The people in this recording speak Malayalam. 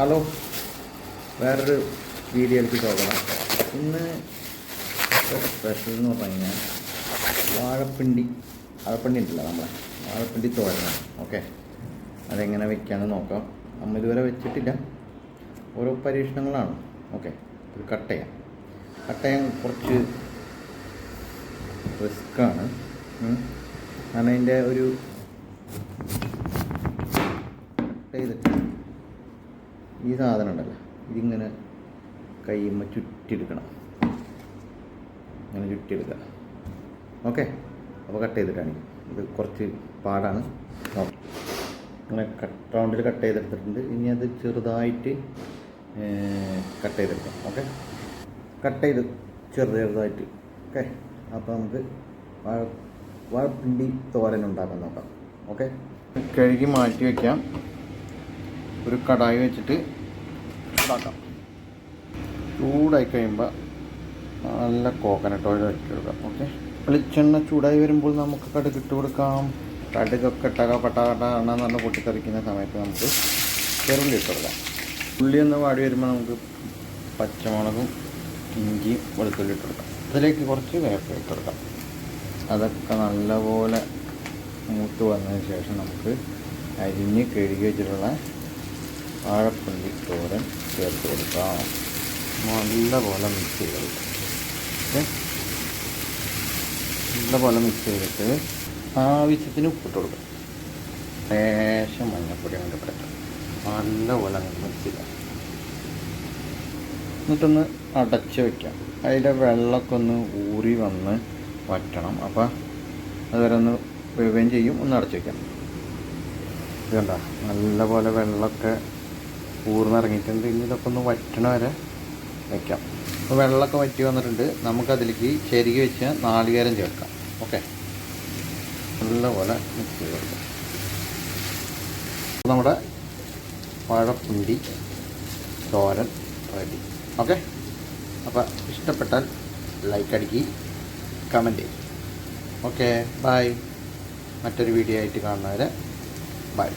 ഹലോ. വേറൊരു വീഡിയോയിലേക്ക് സ്വാഗതം ഇന്ന് സ്പെഷ്യൽ എന്ന് പറഞ്ഞു കഴിഞ്ഞാൽ വാഴപ്പിണ്ടി. വാഴപ്പിണ്ടി ഉണ്ടല്ലോ നമ്മളെ. വാഴപ്പിണ്ടി തോരണം ഓക്കെ അതെങ്ങനെ വെക്കാമെന്ന് നോക്കാം. നമ്മൾ ഇതുവരെ വെച്ചിട്ടില്ല. ഓരോ പരീക്ഷണങ്ങളാണ്. ഓക്കെ ഒരു കട്ടയ. ചെയ്യാം കട്ട് ചെയ്യാൻ കുറച്ച് റിസ്ക്കാണ് കാരണം അതിന്റെ ഒരു ചെയ്തിട്ടുണ്ട് ചെയ്തിട്ട് ഈ സാധനം ഉണ്ടല്ലോ. ഇതിങ്ങനെ കയ്യുമ്മ ചുറ്റിയെടുക്കണം. ഇങ്ങനെ ചുറ്റിയെടുക്കുക. ഓക്കെ? അപ്പോൾ കട്ട് ചെയ്തിട്ടാണ് ഇത്. കുറച്ച് പാടാണ്. ഇങ്ങനെ കട്ട് റൗണ്ടിൽ കട്ട് ചെയ്തെടുത്തിട്ടുണ്ട്. ഇനി അത് ചെറുതായിട്ട് കട്ട് ചെയ്തെടുക്കാം. ഓക്കെ? കട്ട് ചെയ്ത് ചെറു ചെറുതായിട്ട്. ഓക്കെ? അപ്പോൾ നമുക്ക് വാഴ വാഴപ്പിണ്ടി തോരൻ ഉണ്ടാക്കാൻ നോക്കാം. ഓക്കെ? കഴുകി മാറ്റി വയ്ക്കാം ഒരു കടായി വെച്ചിട്ട് ചൂടാക്കാം ചൂടായി കഴിയുമ്പോൾ നല്ല കോക്കനട്ട് ഓയിൽ ഒഴിച്ചെടുക്കാം ഓക്കെ വെളിച്ചെണ്ണ ചൂടായി വരുമ്പോൾ നമുക്ക് കടുക് ഇട്ട് കൊടുക്കാം. കടുകൊക്കെ ടക എണ്ണ നല്ല പൊട്ടിത്തെറിക്കുന്ന സമയത്ത് നമുക്ക് ചെറുള്ളി ഇട്ട് കൊടുക്കാം. ഉള്ളി ഒന്ന് വാടി വരുമ്പോൾ നമുക്ക് പച്ചമുളകും ഇഞ്ചിയും വെളുത്തുള്ളി ഇട്ട് കൊടുക്കാം. അതിലേക്ക് കുറച്ച് വേപ്പ ഇട്ട് കൊടുക്കാം. അതൊക്കെ നല്ലപോലെ മൂത്ത് വന്നതിന് ശേഷം നമുക്ക് അരിഞ്ഞ് കഴുകി വെച്ചിട്ടുള്ള വാഴപ്പള്ളി തോരൻ ചേർത്ത് കൊടുക്കാം. നല്ലപോലെ മിക്സ് ചെയ്ത് ഓക്കെ നല്ലപോലെ മിക്സ് ചെയ്തിട്ട് ആവശ്യത്തിന് ഉപ്പിട്ട് കൊടുക്കാം. ലേശം മഞ്ഞപ്പൊടി അങ്ങോട്ട് പറ്റും നല്ലപോലെ അങ്ങോട്ട് മിക്സ് ചെയ്യാം. എന്നിട്ടൊന്ന് അടച്ച് വയ്ക്കാം അതിന്റെ വെള്ളമൊക്കെ ഒന്ന് ഊറി വന്ന് വറ്റണം. അപ്പോൾ അതുവരെ ഒന്ന് വേവുകയും ചെയ്യും. ഒന്ന് അടച്ച് വയ്ക്കാം ഇതുണ്ട? നല്ലപോലെ വെള്ളമൊക്കെ ഊർന്നിറങ്ങിയിട്ടുണ്ട്. ഇനി ഇതൊക്കെ ഒന്ന് വറ്റണ വരെ വയ്ക്കാം അപ്പോൾ വെള്ളമൊക്കെ വറ്റി വന്നിട്ടുണ്ട്. നമുക്കതിലേക്ക് ചെരുകി വെച്ച് നാളികേരം ചേർക്കാം. ഓക്കെ? നല്ലപോലെ മിക്സ് ചെയ്ത് കൊടുക്കാം. നമ്മുടെ പഴപ്പുണ്ടി തോരൻ റെഡി ഓക്കെ? അപ്പോൾ ഇഷ്ടപ്പെട്ടാൽ ലൈക്ക് അടിക്കി കമന്റ് ചെയ്യും. ഓക്കെ? ബായ് മറ്റൊരു വീഡിയോ ആയിട്ട് കാണുന്നവരെ ബൈ